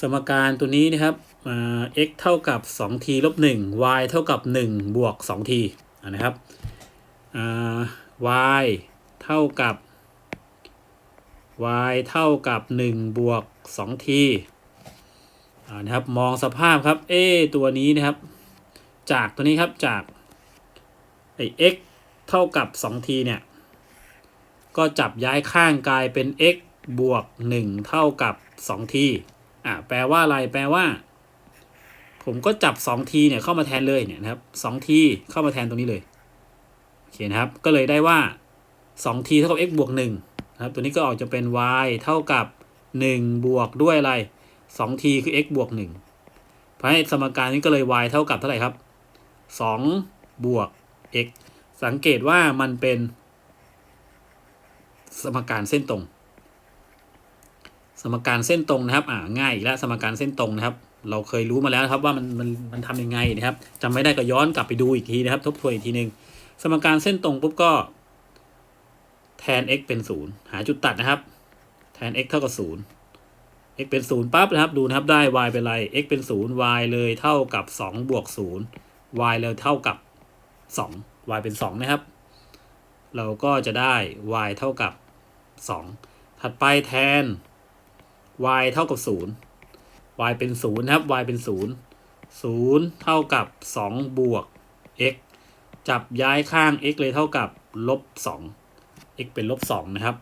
สมการตัวนี้นะครับ x เท่ากับ 2t ลบ1 y เท่ากับ 1 บวก 2t อ่านะครับ y เท่ากับ y เท่ากับ 1 บวก 2t อ่านะครับ มองสภาพครับ เอ ตัวนี้นะครับ จากตัวนี้ครับ จากไอ x เท่ากับ 2t เนี่ย ก็จับย้ายข้างกลายเป็น x บวก 1 เท่ากับ 2t อะแปลว่าอะไรแปลว่า ผมก็จับ 2t เนี่ยเข้ามาแทนเลยเนี่ยนะครับ 2t เข้ามาแทนตรงนี้เลยโอเคนะครับ ก็เลยได้ว่า 2t เท่ากับ x บวก1นะครับ ตัวนี้ก็ออกจะเป็น y เท่ากับ 1 บวกด้วยอะไร 2t คือ x บวก1เพราะให้สมการนี้ก็เลย y เท่ากับเท่าไหร่ครับ 2 บวก x สังเกตว่ามันเป็นสมการเส้นตรง สมการเส้นตรงนะครับ อ่าง่ายอีกแล้วสมการเส้นตรงนะครับ เราเคยรู้มาแล้วครับว่ามันมันมันทำยังไงนะครับจำไม่ได้ก็ย้อนกลับไปดูอีกทีนะครับ ทบทวนอีกทีหนึ่งสมการเส้นตรงปุ๊บก็แทน x เป็นศูนย์หาจุดตัดนะครับ แทน x เท่ากับศูนย์ x เป็นศูนย์ปั๊บนะครับ ดูนะครับได้ y เป็นอะไร x เป็นศูนย์ y เลยเท่ากับสองบวกศูนย์ y เลยเท่ากับสอง y เป็นสองนะครับ เราก็จะได้ y เท่ากับสองถัดไปแทน y เท่ากับศูนย์ y เป็นศูนย์นะครับ y เป็นศูนย์ศูนย์เท่ากับสองบวก x จับย้ายข้าง x เลยเท่ากับลบสอง x เป็นลบสองนะครับ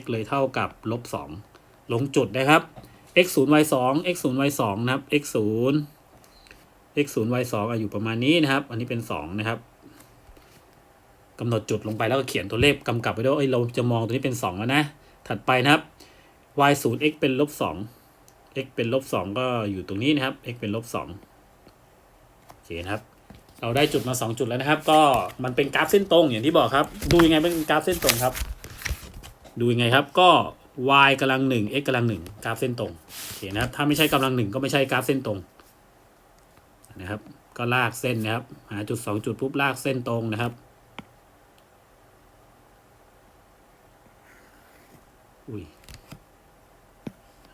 x เลยเท่ากับลบสองลงจุดนะครับ x 0 y 2 x 0 y 2นะครับ x 0 x 0 y 2อะอยู่ประมาณนี้นะครับ อันนี้เป็น 2 นะครับกำหนดจุดลงไปแล้วก็เขียนตัวเลขกำกับไปด้วยเอ้ยเราจะมองตัวนี้เป็น 2 แล้วนะ ถัดไปนะครับ y 0 x เป็นลบ2 x เป็นลบ2ก็อยู่ตรงนี้นะครับ x เป็นลบ2โอเคนะครับ เราได้จุดมา 2 จุดแล้วนะครับ ก็มันเป็นกราฟเส้นตรงอย่างที่บอกครับ ดูยังไงเป็นกราฟเส้นตรงครับ ดูยังไงครับก็ y กำลังหนึ่ง x กำลังหนึ่งกราฟเส้นตรงโอเคนะครับ ถ้าไม่ใช่กำลังหนึ่งก็ไม่ใช่กราฟเส้นตรงนะครับ ก็ลากเส้นนะครับ หาจุดสองจุดปุ๊บลากเส้นตรงนะครับอุ้ย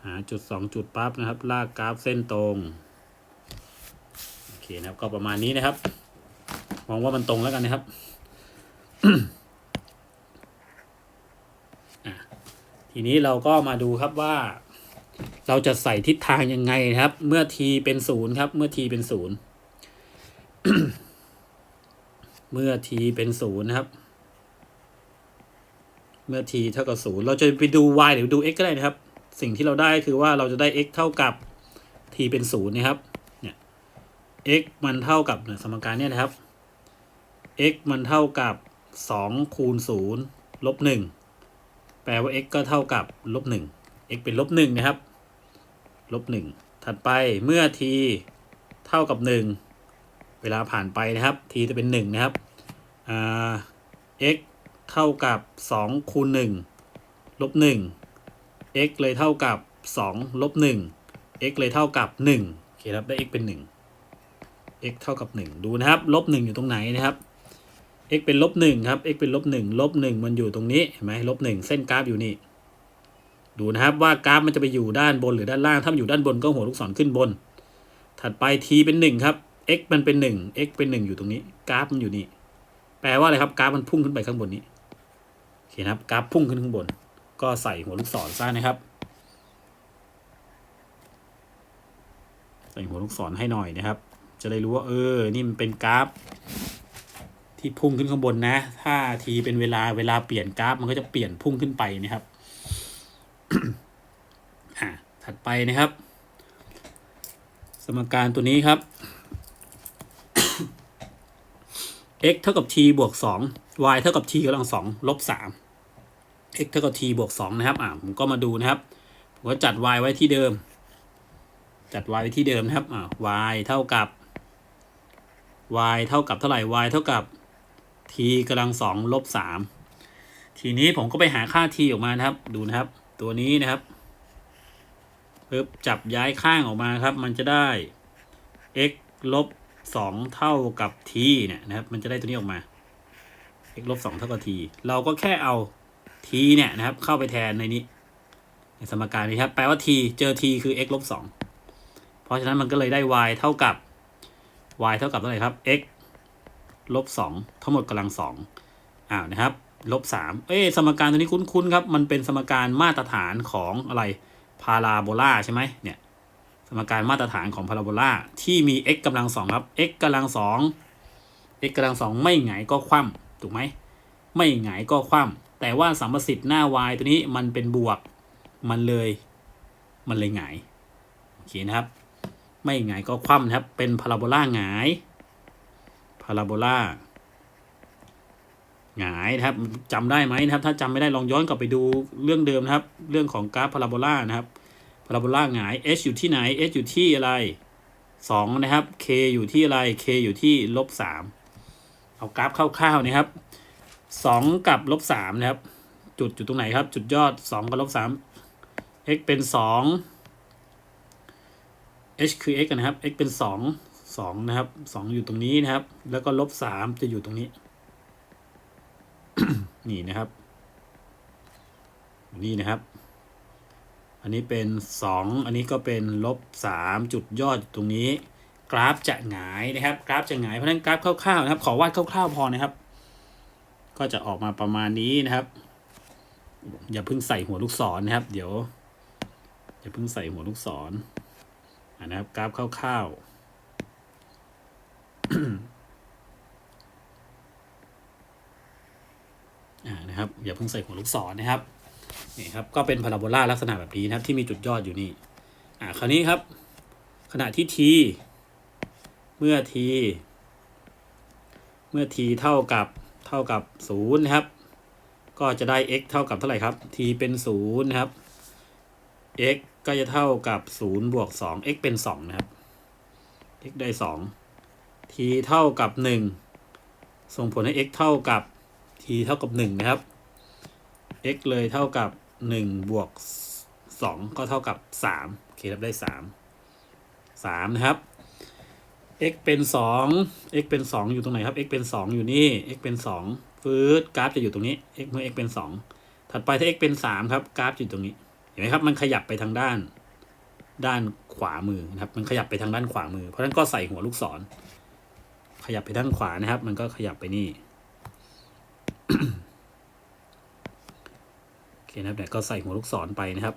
หาจุดสองจุดปั๊บนะครับ ลากกราฟเส้นตรง โอเคนะครับก็ประมาณนี้นะครับ มองว่ามันตรงแล้วกันนะครับทีนี้เราก็มาดูครับว่า เราจะใส่ทิศทางยังไงนะครับ เมื่อ t เป็นศูนย์ครับ เมื่อ t เป็นศูนย์เมื่อ t เป็นศูนย์นะครับ เมื่อ t เท่ากับศูนย์เราจะไปดู y หรือดู x ก็ได้นะครับ สิ่งที่เราได้คือว่าเราจะได้ x เท่ากับ t เป็นศูนย์นะครับ เนี่ย x มันเท่ากับเนี่ยสมการเนี่ยนะครับ x มันเท่ากับ2คูณ0ลบ1แปลว่า x ก็เท่ากับลบหนึ่ง x เป็นลบหนึ่งนะครับ ลบหนึ่งถัดไปเมื่อ t เท่ากับหนึ่งเวลาผ่านไปนะครับ t จะเป็นหนึ่งนะครับอ่า x เท่ากับสองคูณหนึ่งลบหนึ่ง x เลยเท่ากับสองลบหนึ่ง x เลยเท่ากับหนึ่งโอเคครับได้ x เป็นหนึ่ง x เท่ากับหนึ่งดูนะครับ ลบหนึ่งอยู่ตรงไหนนะครับ x เป็นลบหนึ่งครับ x เป็นลบหนึ่งลบหนึ่งมันอยู่ตรงนี้ เห็นไหมลบหนึ่งเส้นกราฟอยู่นี่ ดูนะครับว่ากราฟมันจะไปอยู่ด้านบนหรือด้านล่าง ถ้ามันอยู่ด้านบนก็หัวลูกศรขึ้นบน ถัดไป t เป็นหนึ่งครับ x มันเป็นหนึ่ง x เป็นหนึ่งอยู่ตรงนี้ กราฟมันอยู่นี่ แปลว่าอะไรครับ กราฟมันพุ่งขึ้นไปข้างบนนี้ โอเคนะครับ กราฟพุ่งขึ้นข้างบน ก็ใส่หัวลูกศรซะนะครับ ใส่หัวลูกศรให้หน่อยนะครับ จะได้รู้ว่าเออ นี่มันเป็นกราฟ ที่พุ่งขึ้นข้างบนนะ ถ้าทีเป็นเวลาเวลาเปลี่ยนกราฟ มันก็จะเปลี่ยนพุ่งขึ้นไปนะครับอ่าถัดไปนะครับ สมการตัวนี้ครับ x เท่ากับ t บวกสอง y เท่ากับ t กำลังสองลบสาม x เท่ากับ t บวกสองนะครับ อ่าผมก็มาดูนะครับ ผมก็จัด y ไว้ที่เดิม จัด y ไว้ที่เดิมนะครับ อ่า y เท่ากับ y เท่ากับเท่าไหร่ y เท่ากับ t กำลังสองลบสามทีนี้ผมก็ไปหาค่า t ออกมานะครับ ดูนะครับ ตัวนี้นะครับปึ๊บจับย้ายข้างออกมาครับ มันจะได้ x ลบสองเท่ากับ t เนี่ยนะครับ มันจะได้ตัวนี้ออกมา x ลบสองเท่ากับ t เราก็แค่เอา t เนี่ยนะครับ เข้าไปแทนในนี้ ในสมการนี้ครับ แปลว่า t เจอ t คือ x ลบสองเพราะฉะนั้นมันก็เลยได้ y เท่ากับ y เท่ากับเท่าไหร่ครับ x ลบสองทั้งหมดกำลังสองอ้าวนะครับลบสามเอ้สมการตัวนี้คุ้นๆครับ มันเป็นสมการมาตรฐานของอะไรพาราโบลาใช่ไหมเนี่ยสมการมาตรฐานของพาราโบลาที่มี x กำลังสองครับ x กำลังสอง x กำลังสองไม่หงายก็คว่ำถูกไหมไม่หงายก็คว่ำ แต่ว่าสัมประสิทธิ์หน้า y ตัวนี้มันเป็นบวกมันเลย มันเลยหงายโอเคนะครับ ไม่หงายก็คว่ำนะครับ เป็นพาราโบลาหงายพาราโบลาหงายนะครับจำได้ไหมนะครับ ถ้าจำไม่ได้ลองย้อนกลับไปดูเรื่องเดิมนะครับ เรื่องของกราฟพาราโบลานะครับพาราโบลาหงาย h อยู่ที่ไหน h อยู่ที่อะไรสองนะครับ k อยู่ที่อะไร k อยู่ที่ลบสามเอากราฟคร่าวๆนะครับ สองกับลบสามนะครับ จุดอยู่ตรงไหนครับ จุดยอดสองกับลบสาม x เป็นสอง h คือ x นะครับ x เป็นสองสองนะครับสองอยู่ตรงนี้นะครับ แล้วก็ลบสามจะอยู่ตรงนี้ นี่นะครับ นี่นะครับ อันนี้เป็นสองอันนี้ก็เป็นลบสามจุดยอดตรงนี้ กราฟจะหงายนะครับ กราฟจะหงายเพราะฉะนั้นกราฟคร่าวๆนะครับ ขอวาดคร่าวๆพอนะครับ ก็จะออกมาประมาณนี้นะครับ อย่าเพิ่งใส่หัวลูกศรนะครับ เดี๋ยว อย่าเพิ่งใส่หัวลูกศรอ่านะครับ กราฟคร่าวๆนะครับ อย่าเพิ่งใส่หัวลูกศรนะครับนี่ครับก็เป็นพาราโบลาลักษณะแบบนี้นะครับ ที่มีจุดยอดอยู่นี่อ่าคราวนี้ครับ ขณะที่ t เมื่อ t เมื่อ t เท่ากับ เท่ากับศูนะครับ ก็จะได้ x เท่ากับเท่าไหร่ครับ t เป็นศูนะครับ x ก็จะเท่ากับศูนย์บวกสอง x เป็นสองนะครับ x ได้สอง t เท่ากับหนึ่งส่งผลให้ x เท่ากับ t เท่ากับหนึ่งนะครับ x เลยเท่ากับหนึ่งบวกสองก็เท่ากับสามโอเคครับได้สามสามนะครับ x เป็นสอง x เป็นสองอยู่ตรงไหนครับ x เป็นสองอยู่นี่ x เป็นสองฟืดกราฟจะอยู่ตรงนี้ x เมื่อ x เป็นสองถัดไปถ้า x เป็นสามครับ กราฟจะอยู่ตรงนี้ เห็นไหมครับ มันขยับไปทางด้าน ด้านขวามือนะครับ มันขยับไปทางด้านขวามือ เพราะฉะนั้นก็ใส่หัวลูกศร ขยับไปด้านขวานะครับ มันก็ขยับไปนี่โอเคนะครับแต่ก็ใส่หัวลูกศรไปนะครับ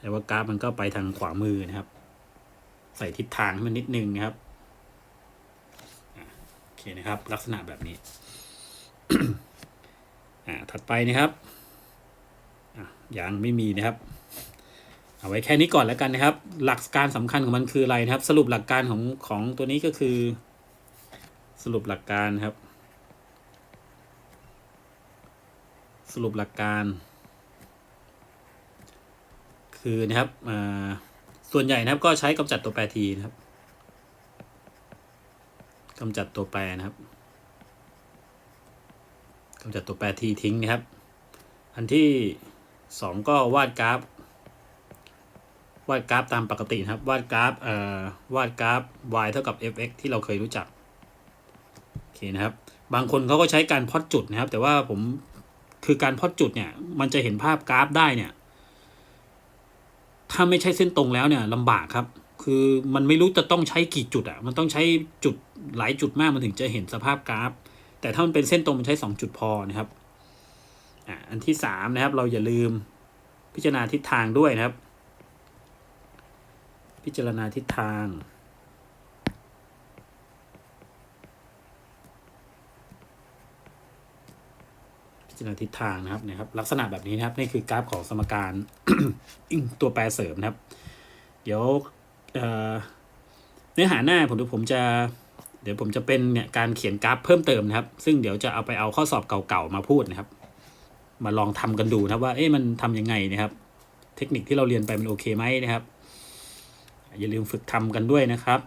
แต่ว่ากราฟมันก็ไปทางขวามือนะครับ ใส่ทิศทางให้มันนิดนึงนะครับ เคนะครับ ลักษณะแบบนี้อ่าถัดไปนะครับอะยังไม่มีนะครับ เอาไว้แค่นี้ก่อนแล้วกันนะครับ หลักการสำคัญของมันคืออะไรนะครับ สรุปหลักการของของตัวนี้ก็คือ สรุปหลักการครับ สรุปหลักการ คือนะครับอ่าส่วนใหญ่นะครับก็ใช้กำจัดตัวแปรทีนะครับ กำจัดตัวแปรนะครับกำจัดตัวแปรทีทิ้งนะครับ อันที่สองก็วาดกราฟ วาดกราฟตามปกตินะครับ วาดกราฟเอ่อวาดกราฟ y เท่ากับ fx ที่เราเคยรู้จักโอเคนะครับ บางคนเขาก็ใช้การพอตจุดนะครับ แต่ว่าผมคือการพอตจุดเนี่ย มันจะเห็นภาพกราฟได้เนี่ย ถ้าไม่ใช่เส้นตรงแล้วเนี่ยลำบากครับ คือมันไม่รู้จะต้องใช้กี่จุดอะมันต้องใช้จุดหลายจุดมากมันถึงจะเห็นสภาพกราฟ แต่ถ้ามันเป็นเส้นตรงมันใช้สองจุดพอนะครับอ่าอันที่สามนะครับ เราอย่าลืมพิจารณาทิศทางด้วยนะครับ พิจารณาทิศทางพิจารณาทิศทางนะครับนะครับ ลักษณะแบบนี้นะครับนี่คือกราฟของสมการตัวแปรเสริมนะครับ เดี๋ยว เนื้อหาหน้าผมดูผมจะ เดี๋ยวผมจะเป็นเนี่ยการเขียนกราฟเพิ่มเติมนะครับ ซึ่งเดี๋ยวจะเอาไปเอาข้อสอบเก่าๆมาพูดนะครับ มาลองทำกันดูนะว่าเอ๊ะมันทำยังไงนะครับ เทคนิคที่เราเรียนไปมันโอเคไหมนะครับ อย่าลืมฝึกทำกันด้วยนะครับ